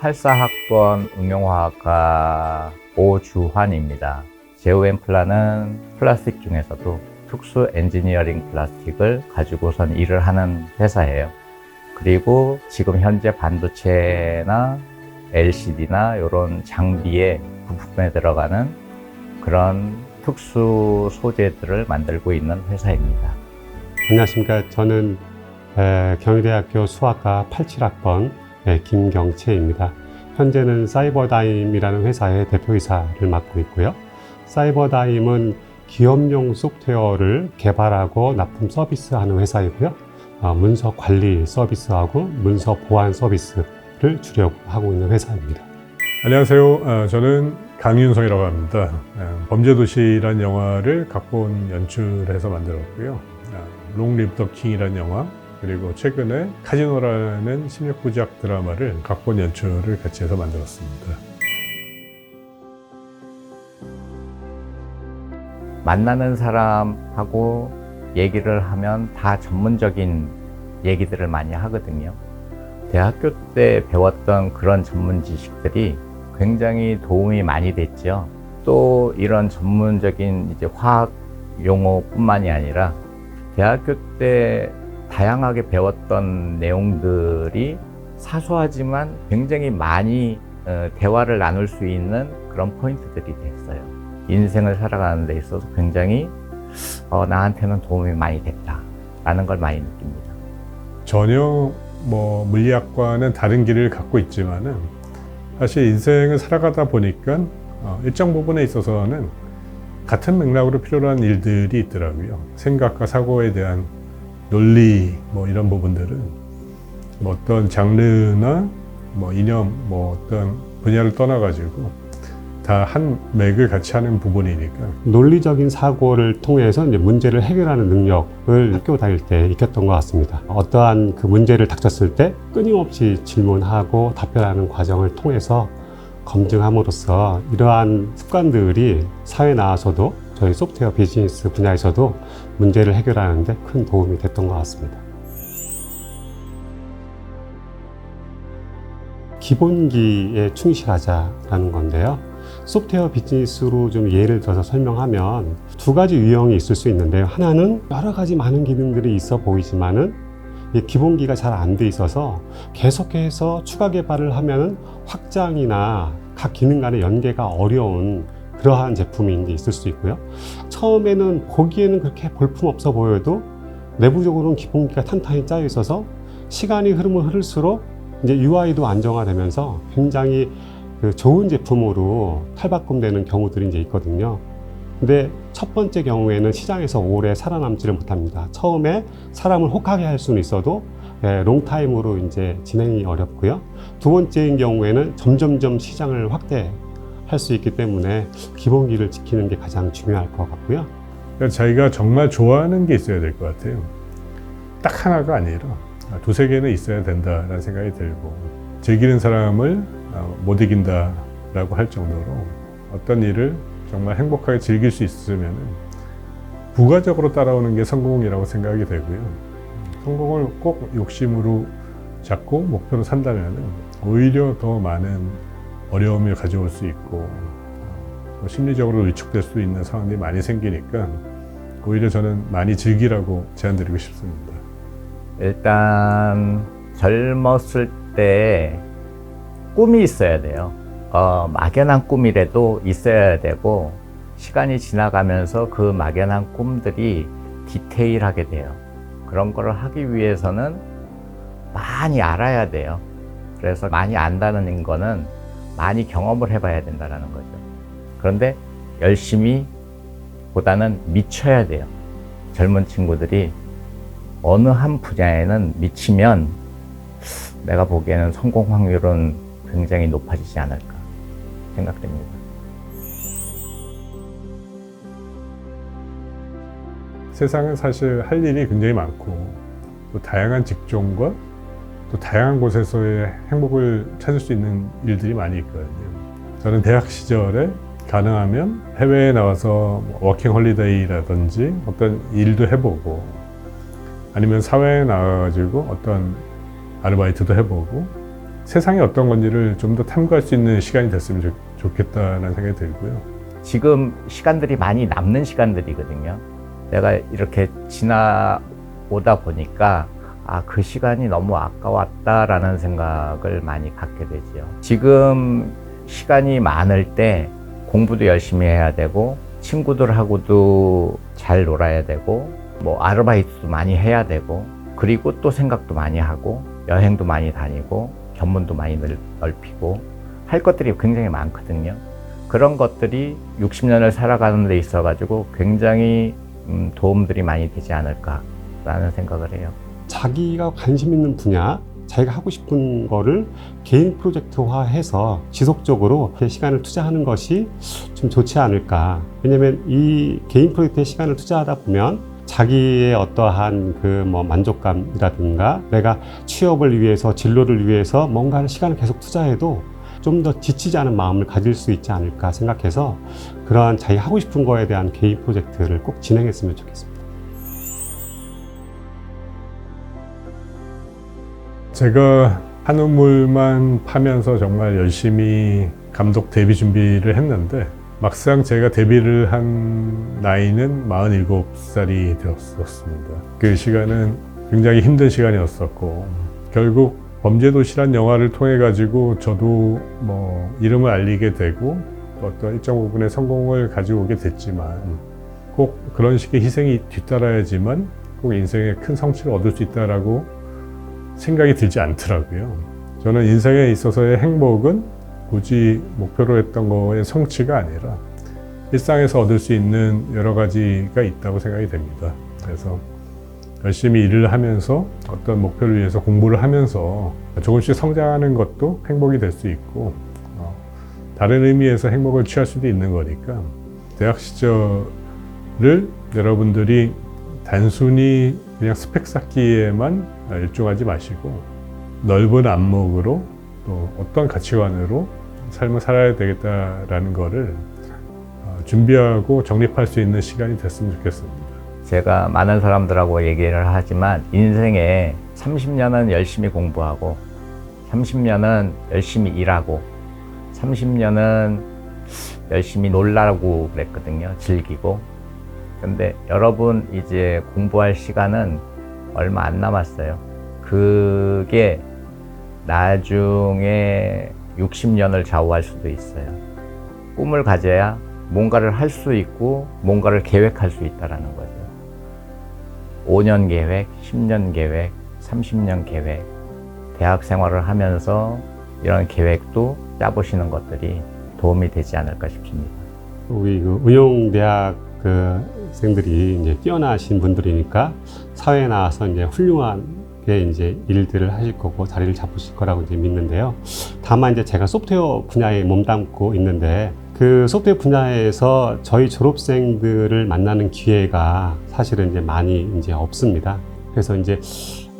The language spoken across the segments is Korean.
84학번 응용화학과 오주환입니다. 제오엠플라는 플라스틱 중에서도 특수 엔지니어링 플라스틱을 가지고선 일을 하는 회사예요. 그리고 지금 현재 반도체나 LCD나 이런 장비의 부품에 들어가는 그런 특수 소재들을 만들고 있는 회사입니다. 안녕하십니까. 저는 에, 경희대학교 수학과 87학번 김경채입니다. 현재는 사이버다임이라는 회사의 대표이사를 맡고 있고요. 사이버다임은 기업용 소프트웨어를 개발하고 납품 서비스하는 회사이고요. 어, 문서 관리 서비스하고 문서 보안 서비스를 주력 하고 있는 회사입니다. 안녕하세요. 어, 저는 강윤성이라고 합니다. 어, 범죄도시라는 영화를 각본 연출해서 만들었고요. 어, 롱 리브 더 킹이라는 영화 그리고 최근에 카지노라는 심리부작 드라마를 각본 연출을 같이 해서 만들었습니다. 만나는 사람하고 얘기를 하면 다 전문적인 얘기들을 많이 하거든요. 대학교 때 배웠던 그런 전문 지식들이 굉장히 도움이 많이 됐죠. 또 이런 전문적인 이제 화학 용어뿐만이 아니라 대학교 때 다양하게 배웠던 내용들이 사소하지만 굉장히 많이 어, 대화를 나눌 수 있는 그런 포인트들이 됐어요. 인생을 살아가는 데 있어서 굉장히 어, 나한테는 도움이 많이 됐다라는 걸 많이 느낍니다. 전혀 뭐 물리학과는 다른 길을 갖고 있지만은 사실 인생을 살아가다 보니까 어, 일정 부분에 있어서는 같은 맥락으로 필요한 일들이 있더라고요. 생각과 사고에 대한 논리 뭐 이런 부분들은 뭐 어떤 장르나 뭐 이념 뭐 어떤 분야를 떠나가지고 다 한 맥을 같이 하는 부분이니까 논리적인 사고를 통해서 이제 문제를 해결하는 능력을 학교 다닐 때 익혔던 것 같습니다. 어떠한 그 문제를 닥쳤을 때 끊임없이 질문하고 답변하는 과정을 통해서 검증함으로써 이러한 습관들이 사회에 나와서도 저희 소프트웨어 비즈니스 분야에서도 문제를 해결하는데 큰 도움이 됐던 것 같습니다. 기본기에 충실하자라는 건데요. 소프트웨어 비즈니스로 좀 예를 들어서 설명하면 두 가지 유형이 있을 수 있는데요. 하나는 여러 가지 많은 기능들이 있어 보이지만은 이 기본기가 잘 안 돼 있어서 계속해서 추가 개발을 하면은 확장이나 각 기능 간의 연계가 어려운 그러한 제품이 이제 있을 수 있고요. 처음에는 보기에는 그렇게 볼품 없어 보여도 내부적으로는 기본기가 탄탄히 짜여 있어서 시간이 흐르면 흐를수록 이제 UI도 안정화되면서 굉장히 그 좋은 제품으로 탈바꿈되는 경우들이 이제 있거든요. 근데 첫 번째 경우에는 시장에서 오래 살아남지를 못합니다. 처음에 사람을 혹하게 할 수는 있어도 예, 롱타임으로 이제 진행이 어렵고요. 두 번째인 경우에는 점점점 시장을 확대 할 수 있기 때문에 기본기를 지키는 게 가장 중요할 것 같고요. 그러니까 자기가 정말 좋아하는 게 있어야 될 것 같아요. 딱 하나가 아니라 두세 개는 있어야 된다라는 생각이 들고 즐기는 사람을 어, 못 이긴다라고 할 정도로 어떤 일을 정말 행복하게 즐길 수 있으면 부가적으로 따라오는 게 성공이라고 생각이 되고요. 성공을 꼭 욕심으로 잡고 목표로 산다면 오히려 더 많은 어려움을 가져올 수 있고 어, 심리적으로 위축될 수 있는 상황들이 많이 생기니까 오히려 저는 많이 즐기라고 제안드리고 싶습니다. 일단 젊었을 때 꿈이 있어야 돼요. 어, 막연한 꿈이라도 있어야 되고 시간이 지나가면서 그 막연한 꿈들이 디테일하게 돼요. 그런 거를 하기 위해서는 많이 알아야 돼요. 그래서 많이 안다는 거는 많이 경험을 해봐야 된다는 거죠. 그런데 열심히 보다는 미쳐야 돼요. 젊은 친구들이 어느 한 분야에는 미치면 내가 보기에는 성공 확률은 굉장히 높아지지 않을까 생각됩니다. 세상은 사실 할 일이 굉장히 많고 또 다양한 직종과 또 다양한 곳에서의 행복을 찾을 수 있는 일들이 많이 있거든요. 저는 대학 시절에 가능하면 해외에 나와서 뭐 워킹 홀리데이라든지 어떤 일도 해보고 아니면 사회에 나와가지고 어떤 아르바이트도 해보고 세상이 어떤 건지를 좀 더 탐구할 수 있는 시간이 됐으면 좋, 좋겠다는 생각이 들고요. 지금 시간들이 많이 남는 시간들이거든요. 내가 이렇게 지나오다 보니까 아, 그 시간이 너무 아까웠다라는 생각을 많이 갖게 되지요. 지금 시간이 많을 때 공부도 열심히 해야 되고 친구들하고도 잘 놀아야 되고 뭐 아르바이트도 많이 해야 되고 그리고 또 생각도 많이 하고 여행도 많이 다니고 견문도 많이 넓- 넓히고 할 것들이 굉장히 많거든요. 그런 것들이 60년을 살아가는 데 있어 가지고 굉장히 음, 도움들이 많이 되지 않을까라는 생각을 해요. 자기가 관심 있는 분야, 자기가 하고 싶은 거를 개인 프로젝트화해서 지속적으로 시간을 투자하는 것이 좀 좋지 않을까. 왜냐면 이 개인 프로젝트에 시간을 투자하다 보면 자기의 어떠한 그 뭐 만족감이라든가 내가 취업을 위해서 진로를 위해서 뭔가를 시간을 계속 투자해도 좀 더 지치지 않은 마음을 가질 수 있지 않을까 생각해서 그러한 자기 하고 싶은 거에 대한 개인 프로젝트를 꼭 진행했으면 좋겠습니다. 제가 한우물만 파면서 정말 열심히 감독 데뷔 준비를 했는데 막상 제가 데뷔를 한 나이는 47살이 되었었습니다. 그 시간은 굉장히 힘든 시간이었었고 결국 범죄도시란 영화를 통해 가지고 저도 뭐 이름을 알리게 되고 또 어떤 일정 부분의 성공을 가지고 오게 됐지만 꼭 그런 식의 희생이 뒤따라야지만 꼭 인생에 큰 성취를 얻을 수 있다라고 생각이 들지 않더라고요. 저는 인생에 있어서의 행복은 굳이 목표로 했던 거의 성취가 아니라 일상에서 얻을 수 있는 여러 가지가 있다고 생각이 됩니다. 그래서 열심히 일을 하면서 어떤 목표를 위해서 공부를 하면서 조금씩 성장하는 것도 행복이 될 수 있고 어, 다른 의미에서 행복을 취할 수도 있는 거니까 대학 시절을 여러분들이 단순히 그냥 스펙 쌓기에만 일종하지 마시고 넓은 안목으로 또 어떤 가치관으로 삶을 살아야 되겠다라는 거를 어, 준비하고 정립할 수 있는 시간이 됐으면 좋겠습니다. 제가 많은 사람들하고 얘기를 하지만 인생에 30년은 열심히 공부하고 30년은 열심히 일하고 30년은 열심히 놀라고 그랬거든요. 즐기고. 근데 여러분 이제 공부할 시간은 얼마 안 남았어요. 그게 나중에 60년을 좌우할 수도 있어요. 꿈을 가져야 뭔가를 할 수 있고 뭔가를 계획할 수 있다라는 거죠. 5년 계획, 10년 계획, 30년 계획, 대학 생활을 하면서 이런 계획도 짜보시는 것들이 도움이 되지 않을까 싶습니다. 우리 그 의용대학 그 생들이 이제 뛰어나신 분들이니까 사회에 나와서 이제 훌륭하게 이제 일들을 하실 거고 자리를 잡으실 거라고 이제 믿는데요. 다만 이제 제가 소프트웨어 분야에 몸담고 있는데 그 소프트웨어 분야에서 저희 졸업생들을 만나는 기회가 사실은 이제 많이 이제 없습니다. 그래서 이제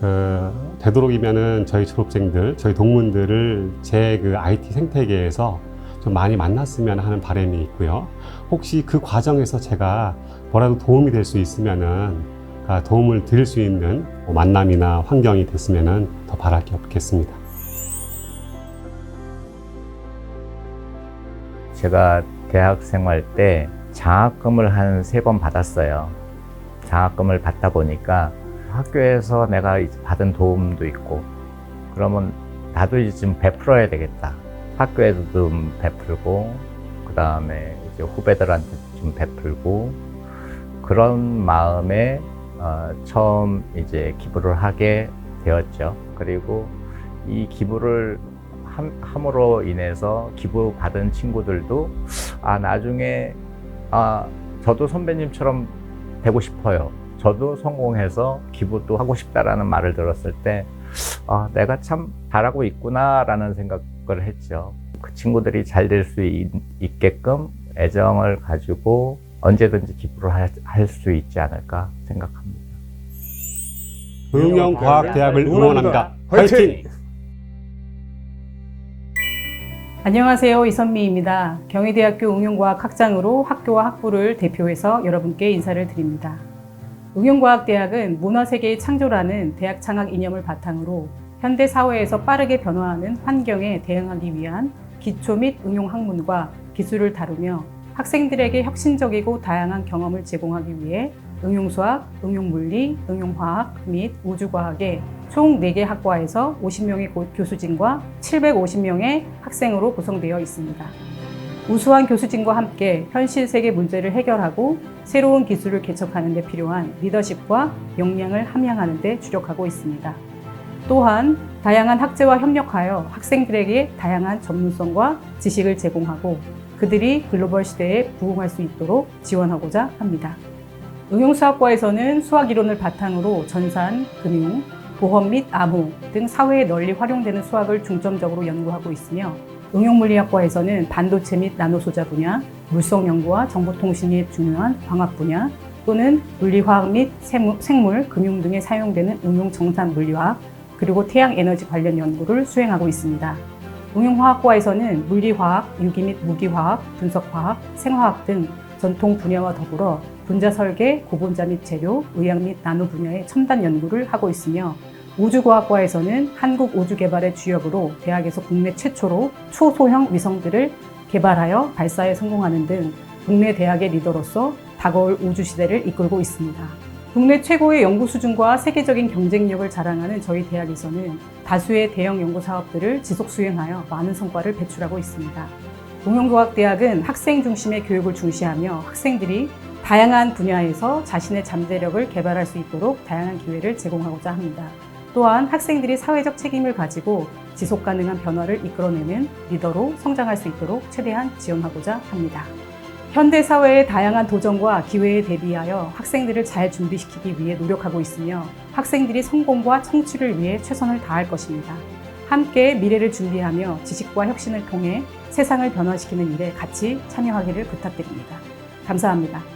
그 되도록이면은 저희 졸업생들, 저희 동문들을 제 그 IT 생태계에서 좀 많이 만났으면 하는 바람이 있고요. 혹시 그 과정에서 제가 뭐라도 도움이 될 수 있으면은 아, 도움을 드릴 수 있는 뭐 만남이나 환경이 됐으면은 더 바랄 게 없겠습니다. 제가 대학 생활 때 장학금을 한 세 번 받았어요. 장학금을 받다 보니까 학교에서 내가 받은 도움도 있고, 그러면 나도 이제 좀 베풀어야 되겠다. 학교에도 좀 베풀고, 그 다음에 이제 후배들한테 좀 베풀고, 그런 마음에 어, 처음 이제 기부를 하게 되었죠. 그리고 이 기부를 함, 함으로 인해서 기부 받은 친구들도 아 나중에 아 저도 선배님처럼 되고 싶어요. 저도 성공해서 기부도 하고 싶다라는 말을 들었을 때 아, 내가 참 잘하고 있구나라는 생각을 했죠. 그 친구들이 잘 될 수 있게끔 애정을 가지고 언제든지 기부를 할 수 있지 않을까 생각합니다. 응용 과학 대학을 응원합니다. 화이팅! 안녕하세요. 이선미입니다. 경희대학교 응용과학 학장으로 학교와 학부를 대표해서 여러분께 인사를 드립니다. 응용과학대학은 문화세계의 창조라는 대학 창학 이념을 바탕으로 현대 사회에서 빠르게 변화하는 환경에 대응하기 위한 기초 및 응용 학문과 기술을 다루며 학생들에게 혁신적이고 다양한 경험을 제공하기 위해 응용수학, 응용물리, 응용화학 및 우주과학의 총 4개 학과에서 50명의 교수진과 750명의 학생으로 구성되어 있습니다. 우수한 교수진과 함께 현실 세계 문제를 해결하고 새로운 기술을 개척하는 데 필요한 리더십과 역량을 함양하는 데 주력하고 있습니다. 또한 다양한 학제와 협력하여 학생들에게 다양한 전문성과 지식을 제공하고 그들이 글로벌 시대에 부응할 수 있도록 지원하고자 합니다. 응용수학과에서는 수학 이론을 바탕으로 전산, 금융, 보험 및 암호 등 사회에 널리 활용되는 수학을 중점적으로 연구하고 있으며 응용물리학과에서는 반도체 및 나노소자 분야, 물성 연구와 정보통신이 중요한 광학 분야 또는 물리화학 및 생물, 금융 등에 사용되는 응용 정산 물리화학 그리고 태양 에너지 관련 연구를 수행하고 있습니다. 응용화학과에서는 물리화학, 유기 및 무기화학, 분석화학, 생화학 등 전통 분야와 더불어 분자 설계, 고분자 및 재료, 의학 및 나노 분야의 첨단 연구를 하고 있으며 우주과학과에서는 한국 우주 개발의 주역으로 대학에서 국내 최초로 초소형 위성들을 개발하여 발사에 성공하는 등 국내 대학의 리더로서 다가올 우주 시대를 이끌고 있습니다. 국내 최고의 연구 수준과 세계적인 경쟁력을 자랑하는 저희 대학에서는 다수의 대형 연구 사업들을 지속 수행하여 많은 성과를 배출하고 있습니다. 응용과학대학은 학생 중심의 교육을 중시하며 학생들이 다양한 분야에서 자신의 잠재력을 개발할 수 있도록 다양한 기회를 제공하고자 합니다. 또한 학생들이 사회적 책임을 가지고 지속 가능한 변화를 이끌어내는 리더로 성장할 수 있도록 최대한 지원하고자 합니다. 현대 사회의 다양한 도전과 기회에 대비하여 학생들을 잘 준비시키기 위해 노력하고 있으며 학생들이 성공과 성취를 위해 최선을 다할 것입니다. 함께 미래를 준비하며 지식과 혁신을 통해 세상을 변화시키는 일에 같이 참여하기를 부탁드립니다. 감사합니다.